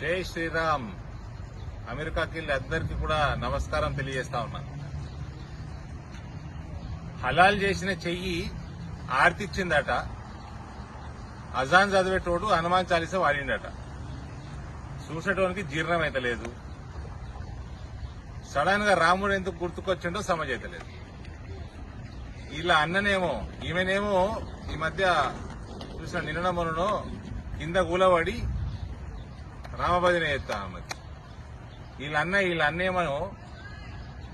జై శ్రీరామ్. అమెరికాకి వెళ్ళి అందరికీ కూడా నమస్కారం తెలియజేస్తా ఉన్నాను హలాల్ చేసిన చెయ్యి ఆర్తిచ్చిందట. అజాన్ చదివేటోడు హనుమాన్ చాలీస వాడిండట. చూసేటోనికి జీర్ణం అయితలేదు సడన్గా రాముడు ఎందుకు గుర్తుకొచ్చిండో సమజైతలేదు. ఇలా అన్ననేమో ఈమెనేమో ఈ మధ్య చూసిన నిన్న మొన్ననో కింద కూలబడి రామభజన చేస్తా అన్నది వీళ్ళ అన్న వీళ్ళ అన్నేమో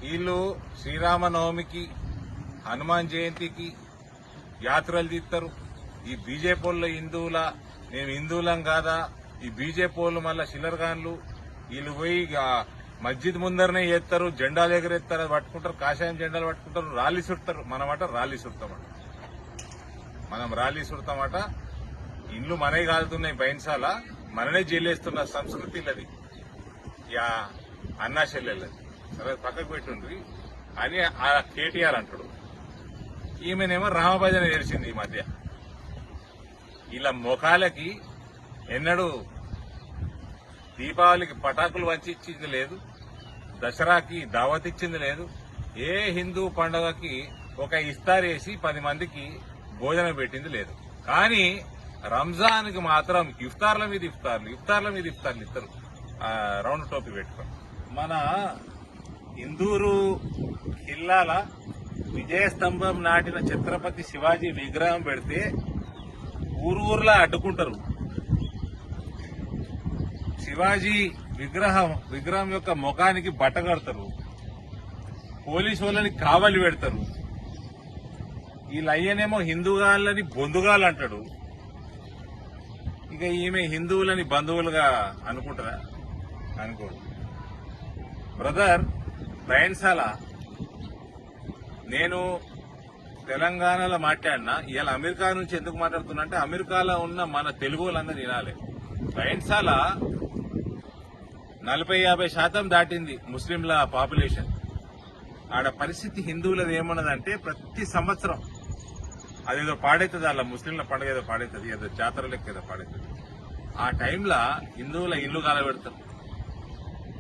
వీళ్ళు శ్రీరామనవమికి హనుమాన్ జయంతికి యాత్రలు తీస్తారు ఈ బీజేపీ వాళ్ళు హిందువుల మేము హిందువులం కాదా? ఈ బీజేపీ వాళ్ళు మళ్ళా షిల్లర్గాన్లు వీళ్ళు పోయి ఇక మస్జిద్ ముందరనే ఎత్తారు జెండాలు ఎగరెత్తారు అది పట్టుకుంటారు కాషాయం జెండాలు పట్టుకుంటారు ర్యాలీ సుడతారు. మనమాట ర్యాలీ సుడతామట మనం ర్యాలీ సుడతామట ఇండ్లు మనే కాలుతున్నాయి బైన్సాల. మననే జైలేస్తున్న సంస్కృతి అది. యా అన్నా చెల్లెళ్ళది సరే పక్కకు పెట్టుండ్రి. అని ఆ కేటీఆర్ అంటాడు. ఈమెనేమో రామభజన తెలిసింది ఈ మధ్య. ఇలా ముఖాలకి ఎన్నడూ దీపావళికి పటాకులు వంచి ఇచ్చింది లేదు. దసరాకి దావత్ ఇచ్చింది లేదు. ఏ హిందూ పండుగకి ఒక ఇస్తారేసి పది మందికి భోజనం పెట్టింది లేదు. కానీ రంజాన్కి మాత్రం ఇఫ్తార్ల మీద ఇఫ్తార్లు ఇఫ్తార్ల మీద ఇఫ్తార్లు ఇస్తారు. రౌండ్ టోపీ పెట్టుకొని. మన ఇందూరు జిల్లాల విజయస్తంభం నాటిన ఛత్రపతి శివాజీ విగ్రహం పెడితే ఊరు ఊర్లా అడ్డుకుంటారు. శివాజీ విగ్రహం విగ్రహం యొక్క ముఖానికి బట్ట కడతారు. పోలీసు వాళ్ళని కావలి పెడతారు. వీళ్ళ అయ్యనేమో హిందూగాళ్ళని బొందుగాలు అంటాడు. ఇక ఈమె హిందువులని బంధువులుగా అనుకుంటారా? అనుకోడు. బ్రదర్ ప్రయాణశాల. నేను తెలంగాణలో మాట్లాడినా ఇవాళ అమెరికా నుంచి ఎందుకు మాట్లాడుతున్నా అంటే అమెరికాలో ఉన్న మన తెలుగు వాళ్ళందరూ వినాలి. ప్రయాణశాల నలభై యాభై శాతం దాటింది ముస్లింల పాపులేషన్. ఆడ పరిస్థితి హిందువులది ఏమన్నదంటే ప్రతి సంవత్సరం అదేదో పాడైతుంది అలా ముస్లింల పండుగ ఏదో పాడైతుంది ఏదో జాతర లెక్క ఏదో పాడైతుంది. ఆ టైంలో హిందువుల ఇల్లు కాలబెడతారు.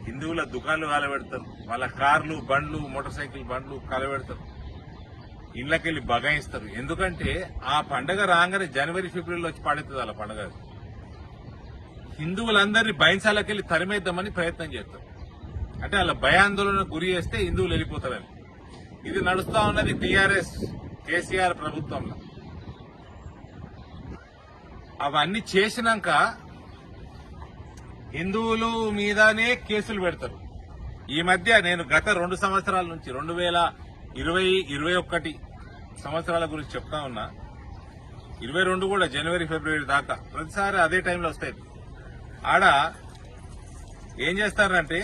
హిందువుల దుకాణాలు కాలబెడతారు. వాళ్ళ కార్లు బండ్లు మోటార్ సైకిల్ బండ్లు కాలబెడతారు. ఇళ్ళకెళ్ళి బగాయిస్తారు. ఎందుకంటే ఆ పండగ రాగానే జనవరి ఫిబ్రవరిలో వచ్చి పాడైతుంది వాళ్ళ పండగ హిందువులందరినీ హిందువులందరినీ బైన్సాలకెళ్ళి తరిమేద్దామని ప్రయత్నం చేస్తారు. అంటే వాళ్ళ భయాందోళన గురి చేస్తే హిందువులు వెళ్ళిపోతారని. ఇది నడుస్తా ఉన్నది టీఆర్ఎస్ కేసీఆర్ ప్రభుత్వంలో. అవన్నీ చేసినాక హిందువులు మీదనే కేసులు పెడతారు. ఈ మధ్య నేను గత రెండు సంవత్సరాల నుంచి రెండు వేల ఇరవై ఇరవై ఒకటి సంవత్సరాల గురించి చెప్తా ఉన్నా ఇరవై రెండు కూడా జనవరి ఫిబ్రవరి దాకా ప్రతిసారి అదే టైంలో వస్తాయి. ఆడ ఏం చేస్తారంటే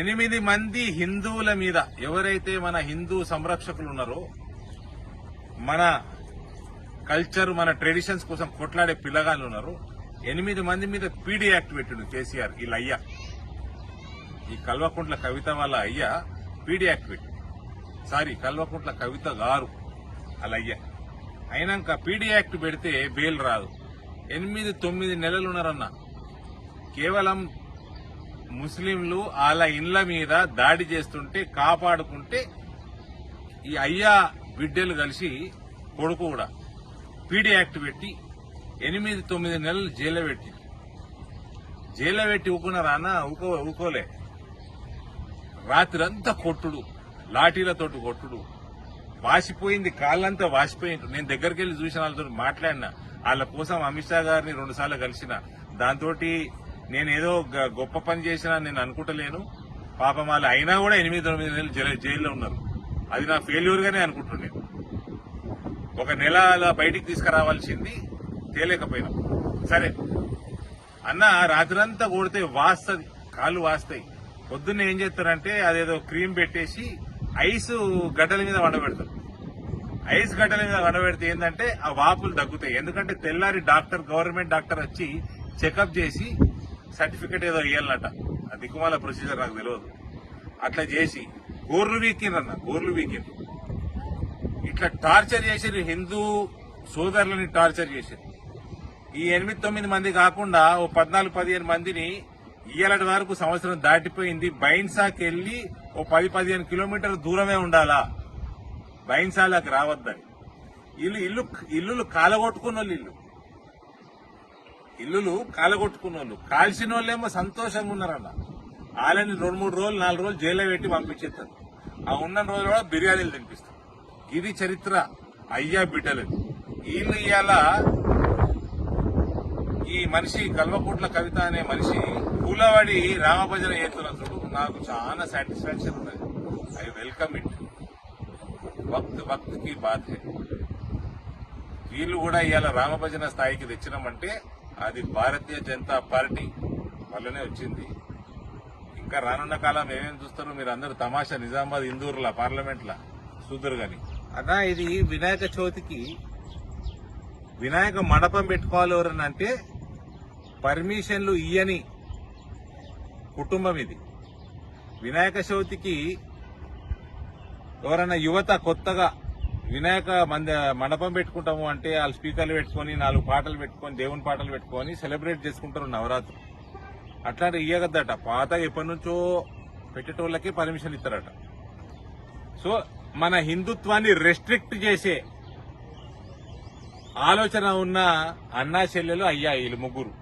ఎనిమిది మంది హిందువుల మీద ఎవరైతే మన హిందూ సంరక్షకులు ఉన్నారో మన కల్చర్ మన ట్రెడిషన్స్ కోసం కొట్లాడే పిల్లగాళ్ళు ఉన్నారు ఎనిమిది మంది మీద పీడీ యాక్ట్ పెట్టిండు కేసీఆర్ వీళ్ళ అయ్యా ఈ కల్వకుంట్ల కవిత వాళ్ళ అయ్యా PD act sorry Kalvakuntla Kavitha గారు వాళ్ళ అయ్యా అయినాక పీడీ యాక్ట్ పెడితే బెయిల్ రాదు. ఎనిమిది తొమ్మిది నెలలు ఉన్నారన్న. కేవలం ముస్లింలు వాళ్ళ ఇండ్ల మీద దాడి చేస్తుంటే కాపాడుకుంటే ఈ అయ్యా బిడ్డలు కలిసి కొడుకు కూడా పీడీ యాక్ట్ పెట్టి ఎనిమిది తొమ్మిది నెలలు జైల్లో పెట్టి జైల్లో పెట్టి ఊకున్నారా అన్న? ఊకో ఊకోలే. రాత్రంతా కొట్టుడు లాఠీలతోటి కొట్టుడు. వాసిపోయింది కాళ్ళంతా వాసిపోయింది. నేను దగ్గరికి వెళ్ళి చూసిన వాళ్ళతో మాట్లాడినా. వాళ్ళ కోసం అమిత్ షా గారిని రెండు సార్లు కలిసిన. దాంతో నేను ఏదో గ- గొప్ప పని చేసినా నేను అనుకుంటలేను. పాపం వాళ్ళు అయినా కూడా ఎనిమిది తొమ్మిది నెలలు జైల్లో ఉన్నారు. అది నా ఫెయిల్యూర్ గానే అనుకుంటున్నాను ఒక నెల అలా బయటికి తీసుకురావాల్సింది తేలేకపోయినా. సరే. అన్న రాత్రంతా కొడితే వాస్తది. కాళ్ళు వాస్తాయి. పొద్దున్న ఏం చేస్తారంటే అదేదో క్రీమ్ పెట్టేసి ఐస్ గడ్డల మీద వండబెడతారు. ఐస్ గడ్డల మీద వండబెడితే ఏంటంటే ఆ వాపులు తగ్గుతాయి. ఎందుకంటే తెల్లారి డాక్టర్ గవర్నమెంట్ డాక్టర్ వచ్చి చెకప్ చేసి సర్టిఫికెట్ ఏదో ఇవ్వాలన్నట ఆ దిక్కుమాల ప్రొసీజర్ నాకు తెలియదు అట్లా చేసి గోర్లు వీకిండ్రన్న గోర్లు వీకిండ్రు ఇట్లా టార్చర్ చేసిరు హిందూ సోదరులని టార్చర్ చేసిరు ఈ ఎనిమిది తొమ్మిది మంది కాకుండా ఓ పద్నాలుగు పదిహేను మందిని ఇయ్యాలటి వరకు సంవత్సరం దాటిపోయింది. బైన్సాకి వెళ్ళి ఓ పది పదిహేను కిలోమీటర్ల దూరమే ఉండాలా? బైన్సాలకు రావద్దని. ఇల్లు ఇల్లు ఇల్లులు కాలగొట్టుకున్న వాళ్ళు ఇల్లు. ఇల్లులు కాలగొట్టుకున్న వాళ్ళు కాల్చిన వాళ్ళేమో సంతోషంగా ఉన్నారన్న. వాళ్ళని రెండు మూడు రోజులు నాలుగు రోజులు జైల్లో పెట్టి పంపించేస్తారు. ఆ ఉన్న రోజులు కూడా బిర్యానీలు తినిపిస్తారు. ఇది చరిత్ర. అయ్యా బిడ్డలు వీళ్ళు ఇవాళ ఈ మనిషి కల్వకుంట్ల కవిత అనే మనిషి కూలవాడి రామభజన చేస్తున్న నాకు చాలా సాటిస్ఫాక్షన్ ఉన్నది. I welcome it. వక్త్ వక్త్కి బాధ వీళ్ళు కూడా ఇవాళ రామభజన స్థాయికి తెచ్చినామంటే అది భారతీయ జనతా పార్టీ వల్లనే వచ్చింది. ఇంకా రానున్న కాలం ఏమేమి చూస్తారో? మీరు అందరూ తమాషా నిజామాబాద్ ఇందూరులా పార్లమెంట్లా? చూద్దరు గాని. అదా ఇది వినాయక చవితికి వినాయక మండపం పెట్టుకోవాలి అంటే పర్మిషన్లు ఇయ్యని కుటుంబం ఇది. వినాయక చవితికి ఎవరైనా యువత కొత్తగా వినాయక మంద మండపం పెట్టుకుంటాము అంటే వాళ్ళు స్పీకర్లు పెట్టుకొని నాలుగు పాటలు పెట్టుకొని దేవుని పాటలు పెట్టుకొని సెలబ్రేట్ చేసుకుంటారు నవరాత్రి అట్లాంటి ఇయ్యగద్దట. పాత ఎప్పటి నుంచో పెట్టేటోళ్ళకి పర్మిషన్ ఇస్తారట. సో మన హిందుత్వాన్ని రెస్ట్రిక్ట్ చేసే ఆలోచన ఉన్న అన్నా చెల్లెలు అయ్యా వీళ్ళు ముగ్గురు.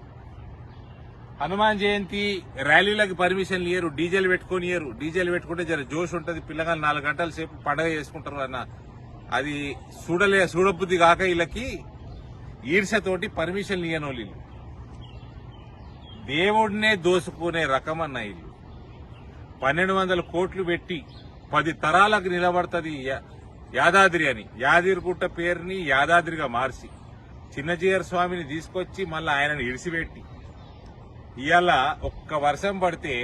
హనుమాన్ జయంతి ర్యాలీలకు పర్మిషన్ ఇయ్యరు డీజేలు పెట్టుకొని ఇయ్యరు. డీజేలు పెట్టుకుంటే జర జోష్ ఉంటుంది పిల్లగాలు నాలుగు గంటల సేపు పండగ చేసుకుంటారు అన్న. అది చూడలే చూడబుద్ధి కాక వీళ్ళకి ఈర్షతోటి పర్మిషన్ ఇయ్యను వీళ్ళు. దేవుడినే దోసుకునే రకం అన్న వీళ్ళు. పన్నెండు వందల కోట్లు పెట్టి పది తరాలకు నిలబడుతుంది యా- యాదాద్రి అని. యాదిరిగుట్ట పేరుని యాదాద్రిగా మార్చి. చిన్నజీయర్ స్వామిని తీసుకొచ్చి మళ్ళీ ఆయనను ఇడిసిపెట్టి. ఇవాళ ఒక్క వర్షం పడితే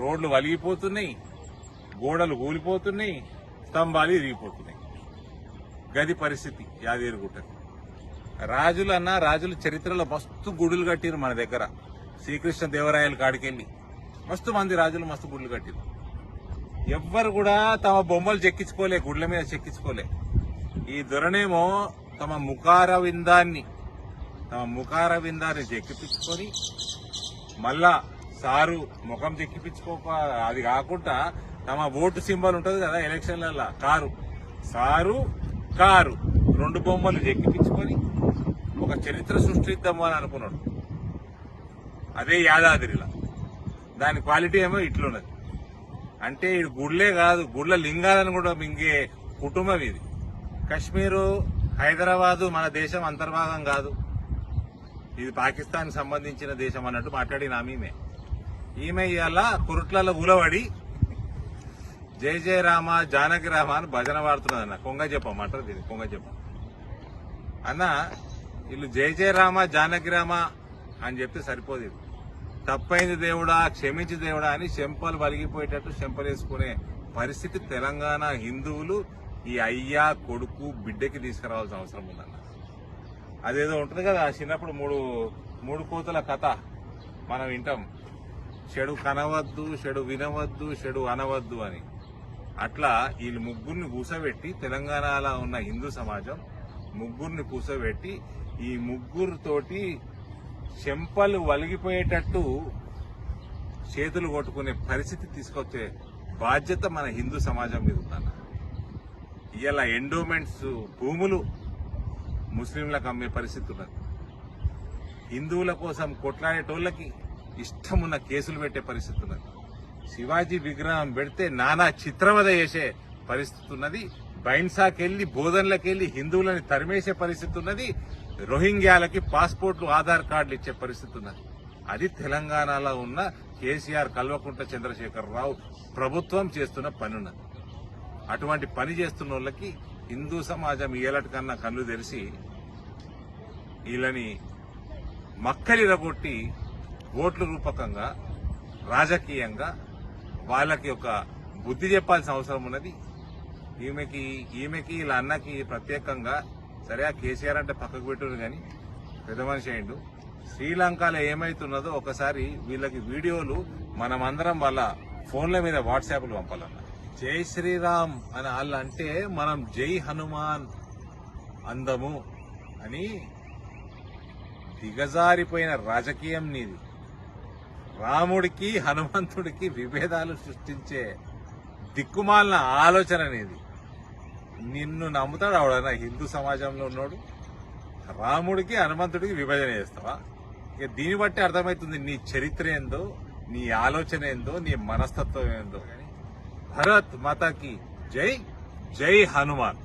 రోడ్లు వలిగిపోతున్నాయి గోడలు కూలిపోతున్నాయి స్తంభాలు ఇరిగిపోతున్నాయి. గది పరిస్థితి యాదగిరిగుట్ట రాజులు అన్న రాజులు చరిత్రలో మస్తు గుడులు కట్టిరు మన దగ్గర. శ్రీకృష్ణ దేవరాయల కాడికెళ్ళి మస్తు మంది రాజులు మస్తు గుడులు కట్టిరు ఎవ్వరు కూడా తమ బొమ్మలు చెక్కించుకోలే గుడ్ల మీద చెక్కించుకోలే. ఈ దొరనేమో తమ ముఖార విందాన్ని తమ ముఖార విందాన్ని చెక్కిపించుకొని మళ్ళా సారు ముఖం చెక్కిపించుకోక అది కాకుండా తమ ఓటు సింబల్ ఉంటుంది కదా ఎలక్షన్లలో కారు. Sir car. రెండు బొమ్మలు చెక్కిపించుకొని ఒక చరిత్ర సృష్టిద్దాము అని అనుకున్నాడు. అదే యాదాద్రిలా. దాని క్వాలిటీ ఏమో ఇట్లున్నది. అంటే ఇది గుడ్లే కాదు గుడ్ల లింగాలను కూడా మింగే కుటుంబం ఇది. కశ్మీరు హైదరాబాదు మన దేశం అంతర్భాగం కాదు. ఇది పాకిస్తాన్ సంబంధించిన దేశం అన్నట్టు మాట్లాడిన ఆమె ఈమె. ఇవాళ కురుట్లలో ఉలవడి జై జయ రామ జానకి రామ అని భజన పాడుతున్నది అన్న. కొంగ చెప్పం అంటారు దీన్ని కొంగ చెప్పం అన్న వీళ్ళు జై జయ రామ జానకి రామ అని చెప్తే సరిపోదు ఇది. తప్పైంది దేవుడా క్షమించి దేవుడా అని చెంపలు వలిగిపోయేటట్టు చెంపలేసుకునే పరిస్థితి తెలంగాణ హిందువులు ఈ అయ్యా కొడుకు బిడ్డకి తీసుకురావాల్సిన అవసరం ఉందన్న. అదేదో ఉంటుంది కదా చిన్నప్పుడు మూడు మూడు కోతుల కథ మనం వింటాం. చెడు కనవద్దు చెడు వినవద్దు చెడు అనవద్దు అని. అట్లా వీళ్ళు ముగ్గురిని కూసబెట్టి తెలంగాణలో ఉన్న హిందూ సమాజం ముగ్గురిని కూసబెట్టి ఈ ముగ్గురితోటి చెంపలు వలిగిపోయేటట్టు చేతులు కొట్టుకునే పరిస్థితి తీసుకొచ్చే బాధ్యత మన హిందూ సమాజం మీద ఉందన్న. ఇలా ఎండోమెంట్స్ భూములు ముస్లింలకు అమ్మే పరిస్థితి ఉన్నది. హిందువుల కోసం కొట్లాడేటోళ్ళకి ఇష్టమున్న కేసులు పెట్టే పరిస్థితి ఉన్నది. శివాజీ విగ్రహం పెడితే నానా చిత్రవద చేసే పరిస్థితి ఉన్నది. బైన్సాకెళ్ళి బోధనలకెళ్ళి హిందువులని తరిమేసే పరిస్థితి ఉన్నది. రోహింగ్యాలకి పాస్పోర్ట్లు ఆధార్ కార్డులు ఇచ్చే పరిస్థితి ఉన్నది. అది తెలంగాణలో ఉన్న కేసీఆర్ కల్వకుంట్ల చంద్రశేఖరరావు ప్రభుత్వం చేస్తున్న పని అటువంటి పని చేస్తున్న వాళ్ళకి హిందూ సమాజం ఏలటి కన్నా కళ్ళు తెరిచి వీళ్ళని మక్కలిరగొట్టి ఓట్ల రూపకంగా రాజకీయంగా వాళ్ళకి ఒక బుద్ధి చెప్పాల్సిన అవసరం ఉన్నది. ఈమెకి ఈమెకి వీళ్ళ అన్నకి ప్రత్యేకంగా సరే ఆ కేసీఆర్ అంటే పక్కకు పెట్టుడు కానీ పెద్ద మనిషి అయిండు. శ్రీలంకలో ఏమైతున్నదో ఒకసారి వీళ్ళకి వీడియోలు మనమందరం వాళ్ళ ఫోన్ల మీద వాట్సాప్లు పంపాలన్న. జై శ్రీరామ్ అని వాళ్ళు అంటే మనం జై హనుమాన్ అందము అని దిగజారిపోయిన రాజకీయం నీది. రాముడికి హనుమంతుడికి విభేదాలు సృష్టించే దిక్కుమాలిన ఆలోచన నీది. నిన్ను నమ్ముతాడు ఆవిడైనా హిందూ సమాజంలో ఉన్నాడు. రాముడికి హనుమంతుడికి విభజన చేస్తావా? ఇక దీన్ని బట్టి అర్థమవుతుంది నీ చరిత్ర ఏందో నీ ఆలోచన ఏందో నీ మనస్తత్వం ఏందో. కానీ భరత్ మాతాకి జై జై హనుమాన్.